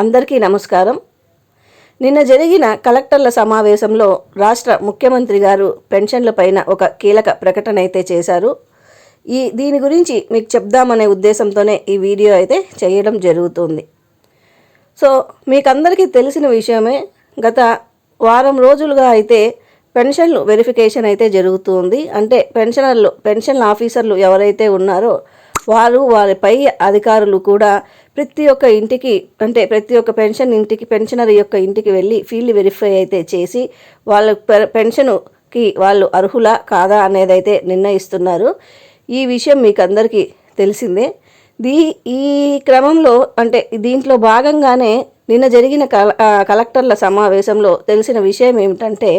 అందరికీ నమస్కారం. నిన్న జరిగిన కలెక్టర్ల సమావేశంలో రాష్ట్ర ముఖ్యమంత్రి గారు పెన్షన్లపైన ఒక కీలక ప్రకటన అయితే చేశారు. ఈ దీని గురించి మీకు చెప్దామనే ఉద్దేశంతోనే ఈ వీడియో అయితే చేయడం జరుగుతుంది. సో మీకందరికీ తెలిసిన విషయమే గత వారం రోజులుగా అయితే పెన్షన్లు వెరిఫికేషన్ అయితే జరుగుతుంది. అంటే పెన్షనర్లు పెన్షన్ ఆఫీసర్లు ఎవరైతే ఉన్నారో వారు వారి పై అధికారులు కూడా ప్రతి ఒక్క ఇంటికి అంటే ప్రతి ఒక్క పెన్షన్ ఇంటికి పెన్షనర్ యొక్క ఇంటికి వెళ్ళి ఫీల్డ్ వెరిఫై అయితే చేసి వాళ్ళ పెన్షన్కి వాళ్ళు అర్హులా కాదా అనేది అయితే నిర్ణయిస్తున్నారు. ఈ విషయం మీకు అందరికీ తెలిసిందే. దీ ఈ క్రమంలో అంటే దీంట్లో భాగంగానే నిన్న జరిగిన కల కలెక్టర్ల సమావేశంలో తెలిసిన విషయం ఏమిటంటే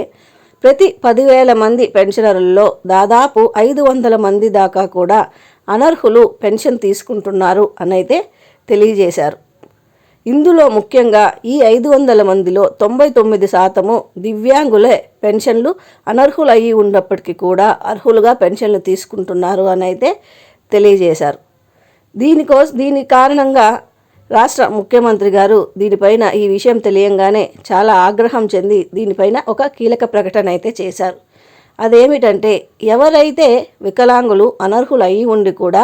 ప్రతి పదివేల మంది పెన్షనర్లలో దాదాపు ఐదు వందల మంది దాకా కూడా అనర్హులు పెన్షన్ తీసుకుంటున్నారు అనైతే అయితే తెలియజేశారు. ఇందులో ముఖ్యంగా ఈ ఐదు వందల మందిలో తొంభై తొమ్మిది శాతము దివ్యాంగులే పెన్షన్లు అనర్హులయ్యి ఉన్నప్పటికీ కూడా అర్హులుగా పెన్షన్లు తీసుకుంటున్నారు అని అయితే తెలియజేశారు. దీనికోసం దీని కారణంగా రాష్ట్ర ముఖ్యమంత్రి గారు దీనిపైన ఈ విషయం తెలియంగానే చాలా ఆగ్రహం చెంది దీనిపైన ఒక కీలక ప్రకటన అయితే చేశారు. అదేమిటంటే ఎవరైతే వికలాంగులు అనర్హులు అయి ఉండి కూడా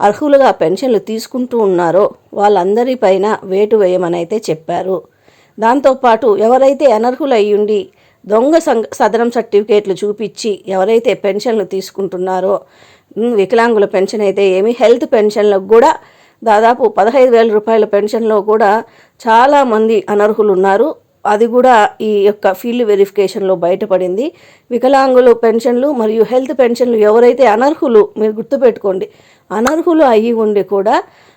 అర్హులుగా పెన్షన్లు తీసుకుంటూ ఉన్నారో వాళ్ళందరిపైన వేటు వేయమనైతే చెప్పారు. దాంతోపాటు ఎవరైతే అనర్హులు దొంగ సంగ సదరం సర్టిఫికేట్లు చూపించి ఎవరైతే పెన్షన్లు తీసుకుంటున్నారో వికలాంగుల పెన్షన్ అయితే ఏమి హెల్త్ పెన్షన్లకు కూడా దాదాపు పదహైదు వేల రూపాయల పెన్షన్లో కూడా చాలామంది అనర్హులు ఉన్నారు అది కూడా ఈ యొక్క ఫీల్డ్ వెరిఫికేషన్లో బయటపడింది. వికలాంగులు పెన్షన్లు మరియు హెల్త్ పెన్షన్లు ఎవరైతే అనర్హులు మీరు గుర్తుపెట్టుకోండి అనర్హులు అయ్యి ఉండి కూడా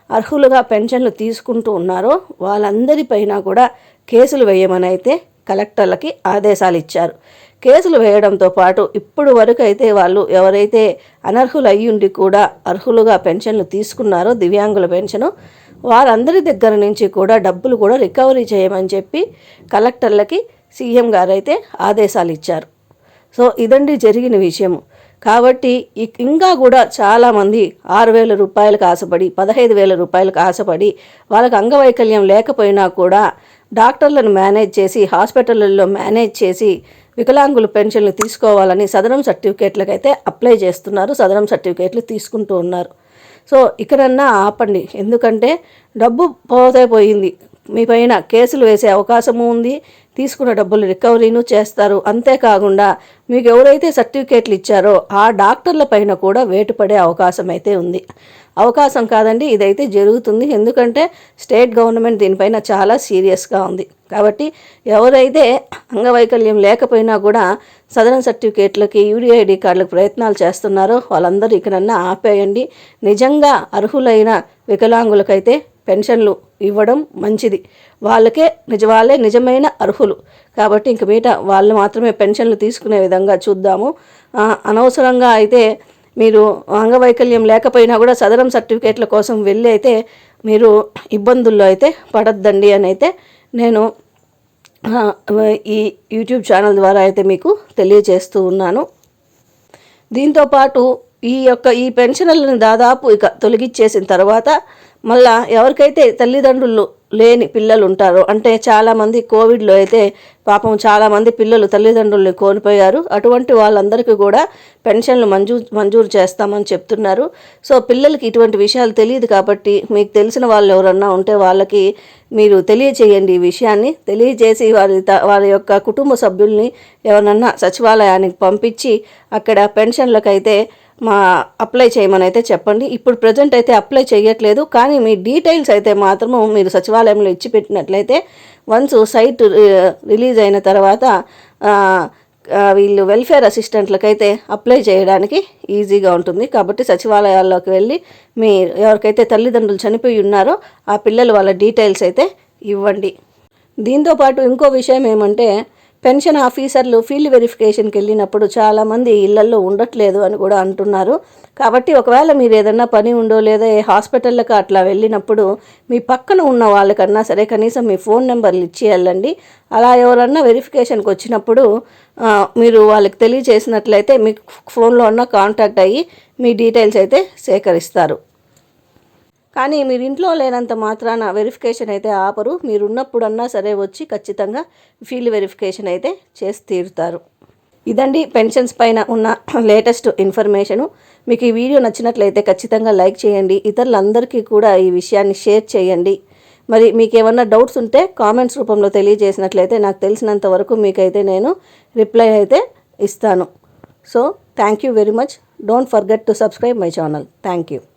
అర్హులుగా పెన్షన్లు తీసుకుంటూ ఉన్నారో వాళ్ళందరిపైన కూడా కేసులు వేయమని అయితే కలెక్టర్లకి ఆదేశాలు ఇచ్చారు కేసులు వేయడంతో పాటు ఇప్పుడు వరకు అయితే వాళ్ళు ఎవరైతే అనర్హులు అయ్యుండి కూడా అర్హులుగా పెన్షన్లు తీసుకున్నారో దివ్యాంగుల పెన్షను వారందరి దగ్గర నుంచి కూడా డబ్బులు కూడా రికవరీ చేయమని చెప్పి కలెక్టర్లకి సీఎం గారు అయితే ఆదేశాలు ఇచ్చారు సో ఇదండి జరిగిన విషయము కాబట్టి ఇంకా కూడా చాలామంది ఆరు వేల రూపాయలకు ఆశపడి పదహైదు వేల రూపాయలకు ఆశపడి వాళ్ళకి అంగవైకల్యం లేకపోయినా కూడా డాక్టర్లను మేనేజ్ చేసి హాస్పిటళ్ళల్లో మేనేజ్ చేసి వికలాంగుల పెన్షన్లు తీసుకోవాలని సదరం సర్టిఫికేట్లకైతే అప్లై చేస్తున్నారు. సదరం సర్టిఫికేట్లు తీసుకుంటూ ఉన్నారు. సో ఇక్కడన్నా ఆపండి. ఎందుకంటే డబ్బు పోతే పోయింది. మీ పైన కేసులు వేసే అవకాశము ఉంది. తీసుకున్న డబ్బులు రికవరీను చేస్తారు. అంతేకాకుండా మీకు ఎవరైతే సర్టిఫికేట్లు ఇచ్చారో ఆ డాక్టర్ల పైన కూడా వేటు పడే అవకాశం అయితే ఉంది. అవకాశం కాదండి ఇదైతే జరుగుతుంది. ఎందుకంటే స్టేట్ గవర్నమెంట్ దీనిపైన చాలా సీరియస్గా ఉంది. కాబట్టి ఎవరైతే అంగవైకల్యం లేకపోయినా కూడా సదరన్ సర్టిఫికేట్లకి యూడిఐడి కార్డులకు ప్రయత్నాలు చేస్తున్నారో వాళ్ళందరూ ఇకనన్నా ఆపేయండి. నిజంగా అర్హులైన వికలాంగులకైతే పెన్షన్లు ఇవ్వడం మంచిది. వాళ్ళకే నిజ వాళ్ళే నిజమైన అర్హులు. కాబట్టి ఇంక మీట వాళ్ళు మాత్రమే పెన్షన్లు తీసుకునే విధంగా చూద్దాము. అనవసరంగా అయితే మీరు అంగవైకల్యం లేకపోయినా కూడా సదరం సర్టిఫికేట్ల కోసం వెళ్ళి అయితే మీరు ఇబ్బందుల్లో అయితే పడద్దండి అని అయితే నేను ఈ యూట్యూబ్ ఛానల్ ద్వారా అయితే మీకు తెలియజేస్తూ ఉన్నాను. దీంతో పాటు ఈ యొక్క ఈ పెన్షన్లను దాదాపు ఇక తొలగిచ్చేసిన తర్వాత మళ్ళా ఎవరికైతే తల్లిదండ్రులు లేని పిల్లలు ఉంటారో అంటే చాలామంది కోవిడ్లో అయితే పాపం చాలామంది పిల్లలు తల్లిదండ్రుల్ని కోల్పోయారు. అటువంటి వాళ్ళందరికీ కూడా పెన్షన్లు మంజూరు మంజూరు చేస్తామని చెప్తున్నారు. సో పిల్లలకి ఇటువంటి విషయాలు తెలియదు కాబట్టి మీకు తెలిసిన వాళ్ళు ఎవరన్నా ఉంటే వాళ్ళకి మీరు తెలియచేయండి ఈ విషయాన్ని. తెలియజేసి వారి త- వారి యొక్క కుటుంబ సభ్యుల్ని ఎవరన్నా సచివాలయానికి పంపించి అక్కడ పెన్షన్లకైతే మా అప్లై చేయమని అయితే చెప్పండి. ఇప్పుడు ప్రజెంట్ అయితే అప్లై చేయట్లేదు. కానీ మీ డీటెయిల్స్ అయితే మాత్రము మీరు సచివాలయంలో ఇచ్చి పెట్టినట్లయితే వన్స్ సైట్ రిలీజ్ అయిన తర్వాత వీళ్ళు వెల్ఫేర్ అసిస్టెంట్లకైతే అప్లై చేయడానికి ఈజీగా ఉంటుంది. కాబట్టి సచివాలయాల్లోకి వెళ్ళి మీ ఎవరికైతే తల్లిదండ్రులు చనిపోయి ఉన్నారో ఆ పిల్లలు వాళ్ళ డీటెయిల్స్ అయితే ఇవ్వండి. దీంతో పాటు ఇంకో విషయం ఏమంటే పెన్షన్ ఆఫీసర్లు ఫీల్డ్ వెరిఫికేషన్కి వెళ్ళినప్పుడు చాలామంది ఇళ్ళల్లో ఉండట్లేదు అని కూడా అంటున్నారు. కాబట్టి ఒకవేళ మీరు ఏదన్నా పని ఉండో లేదా ఏ హాస్పిటల్లకు అట్లా వెళ్ళినప్పుడు మీ పక్కన ఉన్న వాళ్ళకన్నా సరే కనీసం మీ ఫోన్ నెంబర్లు ఇచ్చి వెళ్ళండి. అలా ఎవరన్నా వెరిఫికేషన్కి వచ్చినప్పుడు మీరు వాళ్ళకి తెలియజేసినట్లయితే మీకు ఫోన్లో ఉన్న కాంటాక్ట్ అయ్యి మీ డీటెయిల్స్ అయితే సేకరిస్తారు. కానీ మీరు ఇంట్లో లేనంత మాత్రాన వెరిఫికేషన్ అయితే ఆపరు. మీరు ఉన్నప్పుడన్నా సరే వచ్చి ఖచ్చితంగా ఫీల్డ్ వెరిఫికేషన్ అయితే చేసి తీరుతారు. ఇదండి పెన్షన్స్ పైన ఉన్న లేటెస్ట్ ఇన్ఫర్మేషను మీకు ఈ వీడియో నచ్చినట్లయితే ఖచ్చితంగా లైక్ చేయండి. ఇతరులందరికీ కూడా ఈ విషయాన్ని షేర్ చేయండి. మరి మీకు ఏమన్నా డౌట్స్ ఉంటే కామెంట్స్ రూపంలో తెలియజేసినట్లయితే నాకు తెలిసినంత వరకు మీకైతే నేను రిప్లై అయితే ఇస్తాను. So thank you very much don't forget to subscribe my channel thank you